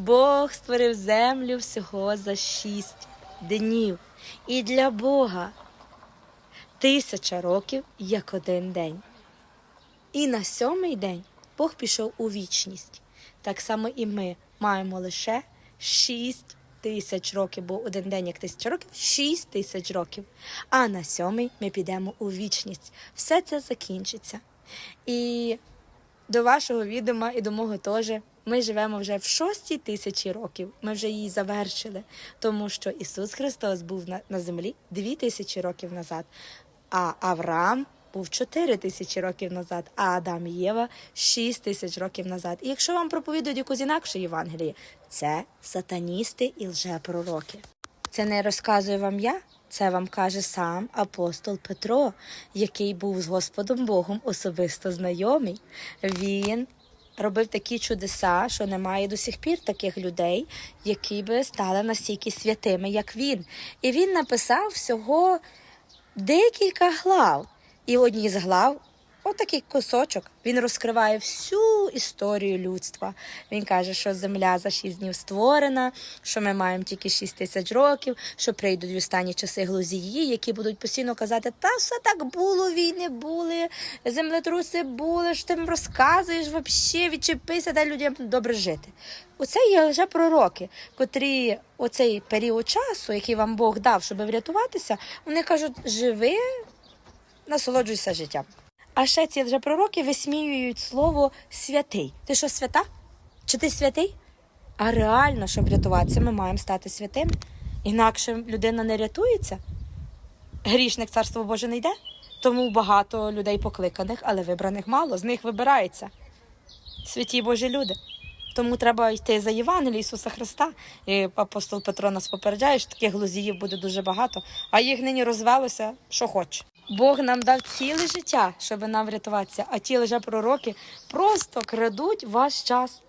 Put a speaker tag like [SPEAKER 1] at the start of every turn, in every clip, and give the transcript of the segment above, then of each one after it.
[SPEAKER 1] Бог створив землю всього за шість днів. І для Бога тисяча років як один день. І на сьомий день Бог пішов у вічність. Так само і ми маємо лише шість тисяч років, бо один день як тисяча років, шість тисяч років. А на сьомий ми підемо у вічність. Все це закінчиться. І до вашого відома і до мого теж. Ми живемо вже в шостій тисячі років. Ми вже її завершили, тому що Ісус Христос був на, на землі дві тисячі років назад, а Авраам був чотири тисячі років назад, а Адам і Єва шість тисяч років назад. І якщо вам проповідують якусь інакшу Євангеліє, це сатаністи і лжепророки. Це не розказую вам я, це вам каже сам апостол Петро, який був з Господом Богом особисто знайомий. Він робив такі чудеса, що немає до сих пір таких людей, які би стали настільки святими, як він. І він написав всього декілька глав. І в одній з глав, отакий кусочок, він розкриває всю історію людства. Він каже, що земля за шість днів створена, що ми маємо тільки шість тисяч років, що прийдуть в останні часи глузії, які будуть постійно казати, та все так було, війни були, землетруси були, що ти їм розказуєш, взагалі відчепися, дай людям добре жити. Оце є вже пророки, котрі оцей період часу, який вам Бог дав, щоб врятуватися, вони кажуть, живи, насолоджуйся життям. А ще ці вже пророки висміюють слово святий. Ти що, свята? Чи ти святий? А реально, щоб врятуватися, ми маємо стати святим. Інакше людина не рятується. Грішник царство Боже не йде. Тому багато людей покликаних, але вибраних мало. З них вибирається. Святі Божі люди. Тому треба йти за Євангеліє Ісуса Христа. І апостол Петро нас попереджає, що таких глузіїв буде дуже багато, а їх нині розвелося, що хоче. Бог нам дав ціле життя, щоб нам врятуватися, а ті лжепророки просто крадуть ваш час.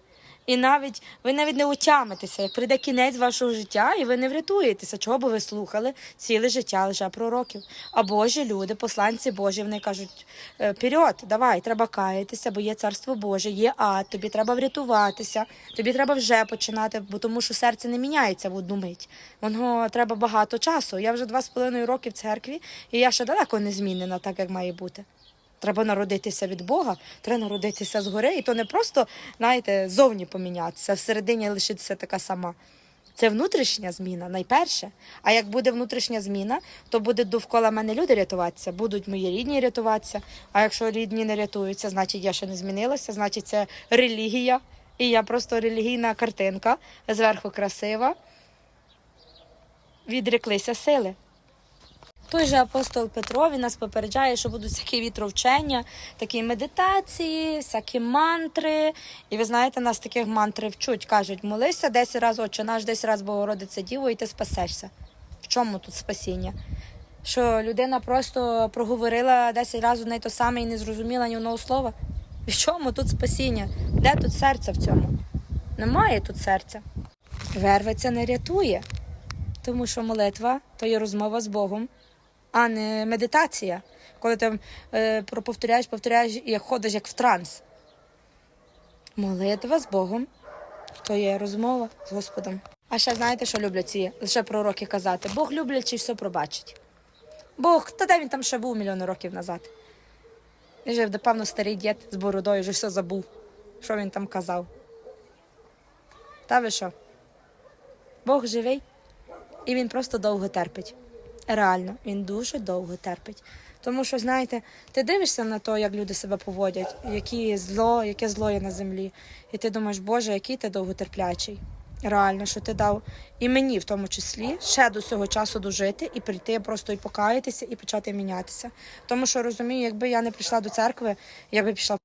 [SPEAKER 1] І навіть ви навіть не отямитеся, як прийде кінець вашого життя, і ви не врятуєтеся, чого би ви слухали ціле життя лжепророків. А Божі люди, посланці Божі, вони кажуть: «Е, «Вперед, давай, треба каятися, бо є царство Боже, є ад, тобі треба врятуватися, тобі треба вже починати, бо тому що серце не міняється в одну мить. Воно треба багато часу. Я вже два з половиною роки в церкві, і я ще далеко не змінена, так як має бути. Треба народитися від Бога, треба народитися згори. І то не просто, знаєте, зовні помінятися, всередині лишитися така сама. Це внутрішня зміна, найперше. А як буде внутрішня зміна, то буде довкола мене люди рятуватися, будуть мої рідні рятуватися. А якщо рідні не рятуються, значить я ще не змінилася, значить це релігія. І я просто релігійна картинка, зверху красива. Відреклися сили. Той же апостол Петро він нас попереджає, що будуть всякі вітровчення, такі медитації, всякі мантри. І ви знаєте, нас таких мантри вчуть. Кажуть, молися 10 разів отче наш, 10 разів Богородиця Діво, і ти спасешся. В чому тут спасіння? Що людина просто проговорила 10 разів не то саме і не зрозуміла ні одного слова. В чому тут спасіння? Де тут серце в цьому? Немає тут серця. Верви це не рятує, тому що молитва то є розмова з Богом а не медитація, коли ти е, повторяєш, повторяєш і ходиш як в транс. Молитва з Богом то є розмова з Господом. А ще знаєте, що люблять ці лише пророки казати? Бог люблячий все пробачить. Бог, та де він там ще був мільйони років назад? Він же, напевно, старий дід з бородою вже все забув, що він там казав. Та ви що? Бог живий і він просто довго терпить. Реально, він дуже довго терпить. Тому що, знаєте, ти дивишся на те, як люди себе поводять, які зло, яке зло є на землі. І ти думаєш, Боже, який ти довготерплячий. Реально, що ти дав і мені, в тому числі, ще до цього часу дожити і прийти просто і покаятися, і почати мінятися. Тому що розумію, якби я не прийшла до церкви, я би пішла